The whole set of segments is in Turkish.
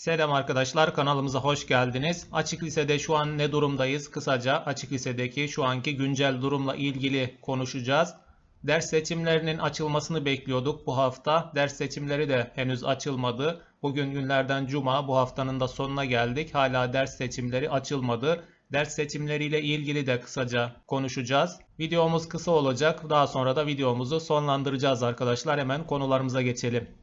Selam arkadaşlar kanalımıza hoş geldiniz. Açık Lise'de şu an ne durumdayız? Kısaca Açık Lise'deki şu anki güncel durumla ilgili konuşacağız. Ders seçimlerinin açılmasını bekliyorduk bu hafta. Ders seçimleri de henüz açılmadı. Bugün günlerden cuma bu haftanın da sonuna geldik. Hala ders seçimleri açılmadı. Ders seçimleriyle ilgili de kısaca konuşacağız. Videomuz kısa olacak. Daha sonra da videomuzu sonlandıracağız arkadaşlar. Hemen konularımıza geçelim.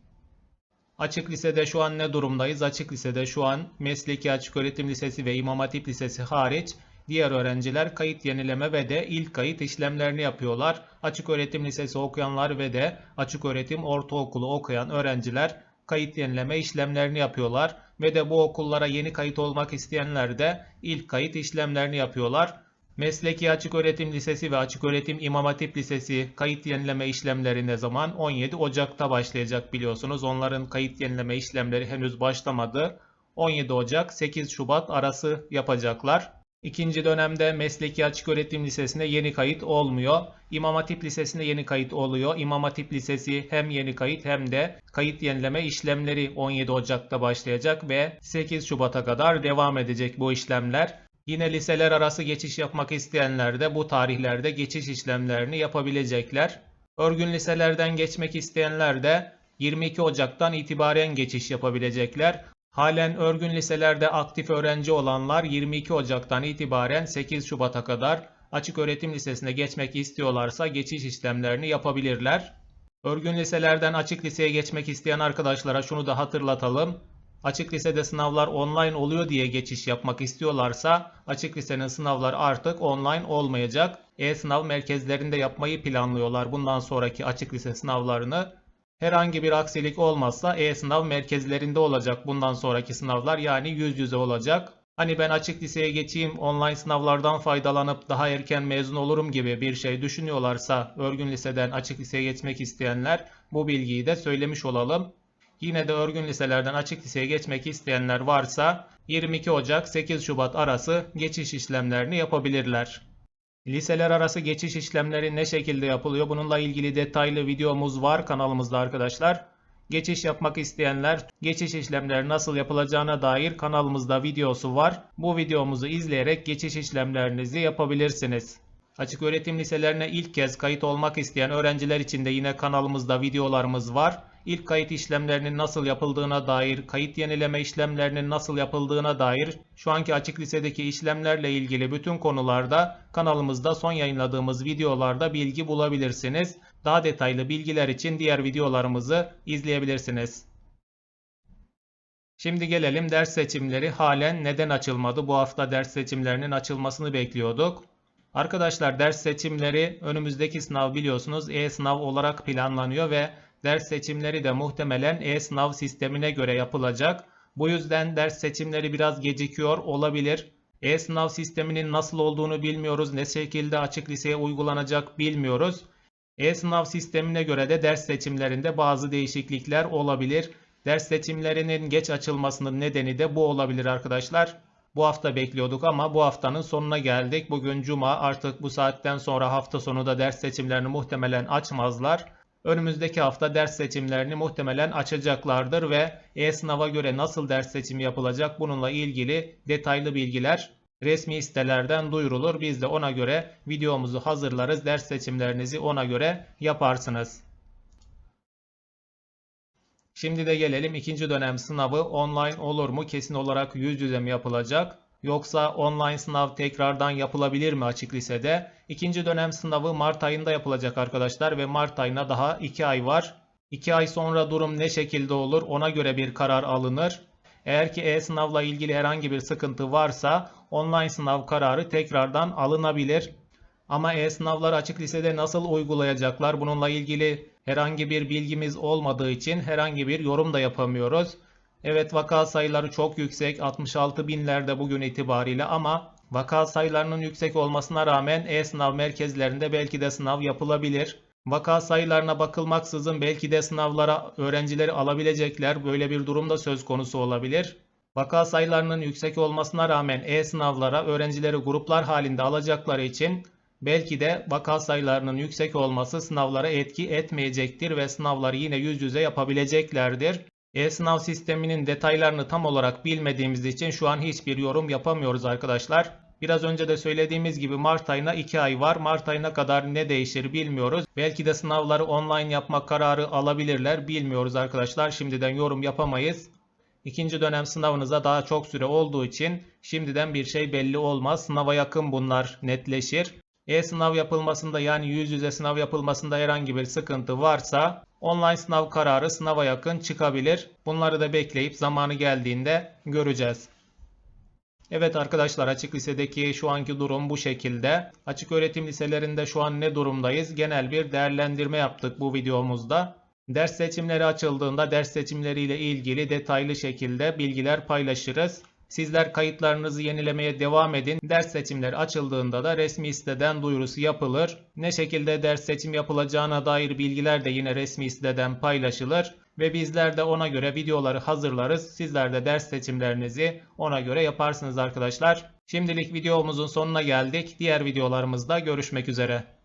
Açık Lise'de şu an ne durumdayız? Açık Lise'de şu an Mesleki Açıköğretim Lisesi ve İmam Hatip Lisesi hariç diğer öğrenciler kayıt yenileme ve de ilk kayıt işlemlerini yapıyorlar. Açıköğretim Lisesi okuyanlar ve de Açıköğretim Ortaokulu okuyan öğrenciler kayıt yenileme işlemlerini yapıyorlar ve de bu okullara yeni kayıt olmak isteyenler de ilk kayıt işlemlerini yapıyorlar. Mesleki Açıköğretim Lisesi ve Açıköğretim İmam Hatip Lisesi kayıt yenileme işlemleri ne zaman? 17 Ocak'ta başlayacak biliyorsunuz. Onların kayıt yenileme işlemleri henüz başlamadı. 17 Ocak 8 Şubat arası yapacaklar. İkinci dönemde Mesleki Açıköğretim Lisesi'ne yeni kayıt olmuyor. İmam Hatip Lisesi'ne yeni kayıt oluyor. İmam Hatip Lisesi hem yeni kayıt hem de kayıt yenileme işlemleri 17 Ocak'ta başlayacak ve 8 Şubat'a kadar devam edecek bu işlemler. Yine liseler arası geçiş yapmak isteyenler de bu tarihlerde geçiş işlemlerini yapabilecekler. Örgün liselerden geçmek isteyenler de 22 Ocak'tan itibaren geçiş yapabilecekler. Halen örgün liselerde aktif öğrenci olanlar 22 Ocak'tan itibaren 8 Şubat'a kadar açık öğretim lisesine geçmek istiyorlarsa geçiş işlemlerini yapabilirler. Örgün liselerden açık liseye geçmek isteyen arkadaşlara şunu da hatırlatalım. Açık lisede sınavlar online oluyor diye geçiş yapmak istiyorlarsa açık lisenin sınavları artık online olmayacak. E-sınav merkezlerinde yapmayı planlıyorlar bundan sonraki açık lise sınavlarını. Herhangi bir aksilik olmazsa e-sınav merkezlerinde olacak bundan sonraki sınavlar yani yüz yüze olacak. Hani ben açık liseye geçeyim online sınavlardan faydalanıp daha erken mezun olurum gibi bir şey düşünüyorlarsa örgün liseden açık liseye geçmek isteyenler bu bilgiyi de söylemiş olalım. Yine de örgün liselerden açık liseye geçmek isteyenler varsa 22 Ocak 8 Şubat arası geçiş işlemlerini yapabilirler. Liseler arası geçiş işlemleri ne şekilde yapılıyor? Bununla ilgili detaylı videomuz var kanalımızda arkadaşlar. Geçiş yapmak isteyenler geçiş işlemleri nasıl yapılacağına dair kanalımızda videosu var. Bu videomuzu izleyerek geçiş işlemlerinizi yapabilirsiniz. Açık öğretim liselerine ilk kez kayıt olmak isteyen öğrenciler için de yine kanalımızda videolarımız var. İlk kayıt işlemlerinin nasıl yapıldığına dair, kayıt yenileme işlemlerinin nasıl yapıldığına dair şu anki açık lisedeki işlemlerle ilgili bütün konularda kanalımızda son yayınladığımız videolarda bilgi bulabilirsiniz. Daha detaylı bilgiler için diğer videolarımızı izleyebilirsiniz. Şimdi gelelim ders seçimleri halen neden açılmadı? Bu hafta ders seçimlerinin açılmasını bekliyorduk. Arkadaşlar ders seçimleri önümüzdeki sınav biliyorsunuz e-sınav olarak planlanıyor ve ders seçimleri de muhtemelen e-sınav sistemine göre yapılacak. Bu yüzden ders seçimleri biraz gecikiyor olabilir. E-sınav sisteminin nasıl olduğunu bilmiyoruz. Ne şekilde açık liseye uygulanacak bilmiyoruz. E-sınav sistemine göre de ders seçimlerinde bazı değişiklikler olabilir. Ders seçimlerinin geç açılmasının nedeni de bu olabilir arkadaşlar. Bu hafta bekliyorduk ama bu haftanın sonuna geldik. Bugün cuma artık bu saatten sonra hafta sonu da ders seçimlerini muhtemelen açmazlar. Önümüzdeki hafta ders seçimlerini muhtemelen açacaklardır ve e-sınava göre nasıl ders seçimi yapılacak bununla ilgili detaylı bilgiler resmi sitelerden duyurulur. Biz de ona göre videomuzu hazırlarız. Ders seçimlerinizi ona göre yaparsınız. Şimdi de gelelim ikinci dönem sınavı online olur mu? Kesin olarak yüz yüze mi yapılacak? Yoksa online sınav tekrardan yapılabilir mi açık lisede? İkinci dönem sınavı Mart ayında yapılacak arkadaşlar ve Mart ayına daha 2 ay var. 2 ay sonra durum ne şekilde olur ona göre bir karar alınır. Eğer ki e-sınavla ilgili herhangi bir sıkıntı varsa online sınav kararı tekrardan alınabilir. Ama e-sınavları açık lisede nasıl uygulayacaklar bununla ilgili herhangi bir bilgimiz olmadığı için herhangi bir yorum da yapamıyoruz. Evet vaka sayıları çok yüksek 66 binlerde bugün itibariyle ama vaka sayılarının yüksek olmasına rağmen e-sınav merkezlerinde belki de sınav yapılabilir. Vaka sayılarına bakılmaksızın belki de sınavlara öğrencileri alabilecekler böyle bir durumda söz konusu olabilir. Vaka sayılarının yüksek olmasına rağmen e-sınavlara öğrencileri gruplar halinde alacakları için belki de vaka sayılarının yüksek olması sınavlara etki etmeyecektir ve sınavları yine yüz yüze yapabileceklerdir. E-sınav sisteminin detaylarını tam olarak bilmediğimiz için şu an hiçbir yorum yapamıyoruz arkadaşlar. Biraz önce de söylediğimiz gibi Mart ayına 2 ay var. Mart ayına kadar ne değişir bilmiyoruz. Belki de sınavları online yapmak kararı alabilirler. Bilmiyoruz arkadaşlar. Şimdiden yorum yapamayız. İkinci dönem sınavınıza daha çok süre olduğu için şimdiden bir şey belli olmaz. Sınava yakın bunlar netleşir. E-sınav yapılmasında yani yüz yüze sınav yapılmasında herhangi bir sıkıntı varsa online sınav kararı sınava yakın çıkabilir. Bunları da bekleyip zamanı geldiğinde göreceğiz. Evet arkadaşlar açık lisedeki şu anki durum bu şekilde. Açık öğretim liselerinde şu an ne durumdayız? Genel bir değerlendirme yaptık bu videomuzda. Ders seçimleri açıldığında ders seçimleriyle ilgili detaylı şekilde bilgiler paylaşırız. Sizler kayıtlarınızı yenilemeye devam edin. Ders seçimleri açıldığında da resmi siteden duyurusu yapılır. Ne şekilde ders seçim yapılacağına dair bilgiler de yine resmi siteden paylaşılır. Ve bizler de ona göre videoları hazırlarız. Sizler de ders seçimlerinizi ona göre yaparsınız arkadaşlar. Şimdilik videomuzun sonuna geldik. Diğer videolarımızda görüşmek üzere.